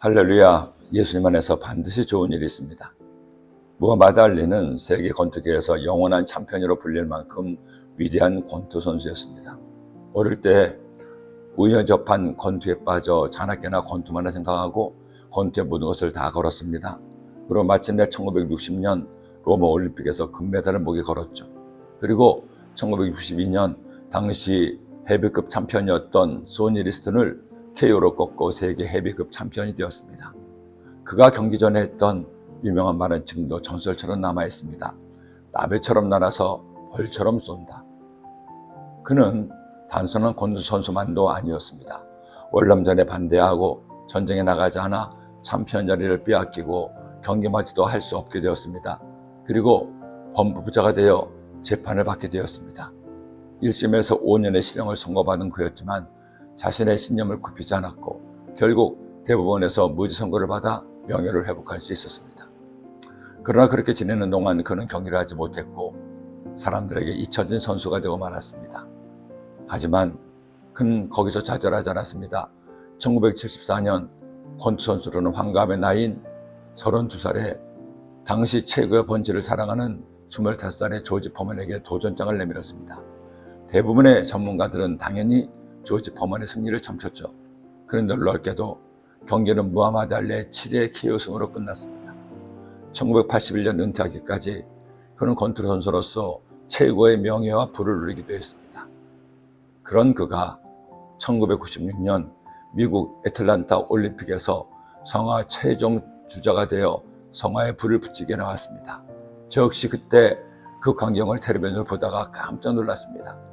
할렐루야, 예수님 안에서 반드시 좋은 일이 있습니다. 무하마드 알리는 세계 권투계에서 영원한 챔피언으로 불릴 만큼 위대한 권투 선수였습니다. 어릴 때 우연히 접한 권투에 빠져 자나깨나 권투만을 생각하고 권투의 모든 것을 다 걸었습니다. 그리고 마침내 1960년 로마 올림픽에서 금메달을 목에 걸었죠. 그리고 1962년 당시 헤비급 챔피언이었던 소니 리스턴을 KO로 꺾고 세계 헤비급 챔피언이 되었습니다. 그가 경기 전에 했던 유명한 말은 지금도 전설처럼 남아 있습니다. 나비처럼 날아서 벌처럼 쏜다. 그는 단순한 권투 선수만도 아니었습니다. 월남전에 반대하고 전쟁에 나가지 않아 챔피언 자리를 빼앗기고 경기마저도 할 수 없게 되었습니다. 그리고 법무부자가 되어 재판을 받게 되었습니다. 1심에서 5년의 실형을 선고받은 그였지만 자신의 신념을 굽히지 않았고 결국 대법원에서 무죄 선고를 받아 명예를 회복할 수 있었습니다. 그러나 그렇게 지내는 동안 그는 경기를 하지 못했고 사람들에게 잊혀진 선수가 되고 말았습니다. 하지만 그는 거기서 좌절하지 않았습니다. 1974년 권투 선수로는 환갑의 나이인 32살에 당시 최고의 번지를 사랑하는 25살의 조지 퍼먼에게 도전장을 내밀었습니다. 대부분의 전문가들은 당연히 조지 퍼먼의 승리를 점쳤죠. 그런데 놀랍게도 경기는 무하마드 알레의 7회 KO 승으로 끝났습니다. 1981년 은퇴하기까지 그는 권투 선수로서 최고의 명예와 부를 누리기도 했습니다. 그런 그가 1996년 미국 애틀란타 올림픽에서 성화 최종 주자가 되어 성화에 불을 붙이게 나왔습니다. 저 역시 그때 그 광경을 텔레비전을 보다가 깜짝 놀랐습니다.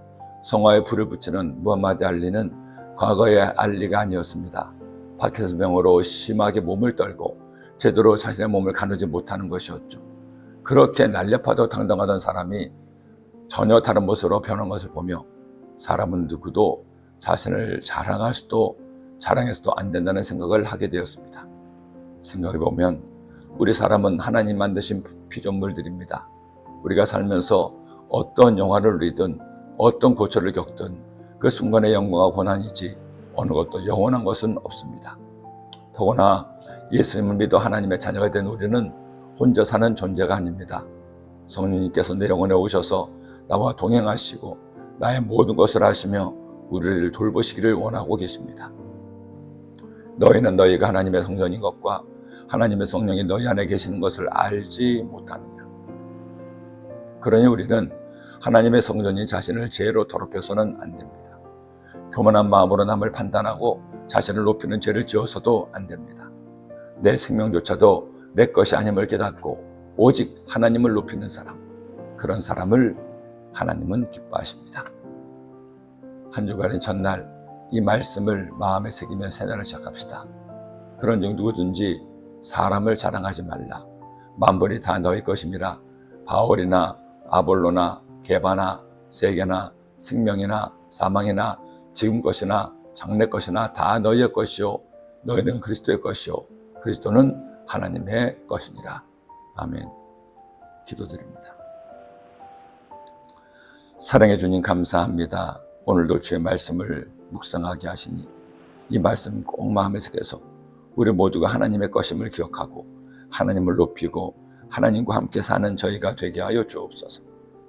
성화에 불을 붙이는 무함마드 알리는 과거의 알리가 아니었습니다. 파키스 병으로 심하게 몸을 떨고 제대로 자신의 몸을 가누지 못하는 것이었죠. 그렇게 날렵하도 당당하던 사람이 전혀 다른 모습으로 변한 것을 보며 사람은 누구도 자신을 자랑할 수도 자랑해서도 안 된다는 생각을 하게 되었습니다. 생각해 보면 우리 사람은 하나님 만드신 피조물들입니다. 우리가 살면서 어떤 영화를 누리든 어떤 고초를 겪든 그 순간의 영광과 고난이지 어느 것도 영원한 것은 없습니다. 더구나 예수님을 믿어 하나님의 자녀가 된 우리는 혼자 사는 존재가 아닙니다. 성령님께서 내 영혼에 오셔서 나와 동행하시고 나의 모든 것을 하시며 우리를 돌보시기를 원하고 계십니다. 너희는 너희가 하나님의 성전인 것과 하나님의 성령이 너희 안에 계시는 것을 알지 못하느냐. 그러니 우리는 하나님의 성전이 자신을 죄로 더럽혀서는 안 됩니다. 교만한 마음으로 남을 판단하고 자신을 높이는 죄를 지어서도 안 됩니다. 내 생명조차도 내 것이 아님을 깨닫고 오직 하나님을 높이는 사람, 그런 사람을 하나님은 기뻐하십니다. 한 주간의 전날 이 말씀을 마음에 새기며 새날을 시작합시다. 그런 중 누구든지 사람을 자랑하지 말라. 만벌이 다 너희 것임이라. 바울이나 아볼로나 개바나 세계나 생명이나 사망이나 지금 것이나 장래 것이나 다 너희의 것이요 너희는 그리스도의 것이요 그리스도는 하나님의 것이니라. 아멘. 기도드립니다. 사랑해 주님 감사합니다. 오늘도 주의 말씀을 묵상하게 하시니 이 말씀 꼭 마음에 새겨서 우리 모두가 하나님의 것임을 기억하고 하나님을 높이고 하나님과 함께 사는 저희가 되게 하여 주옵소서.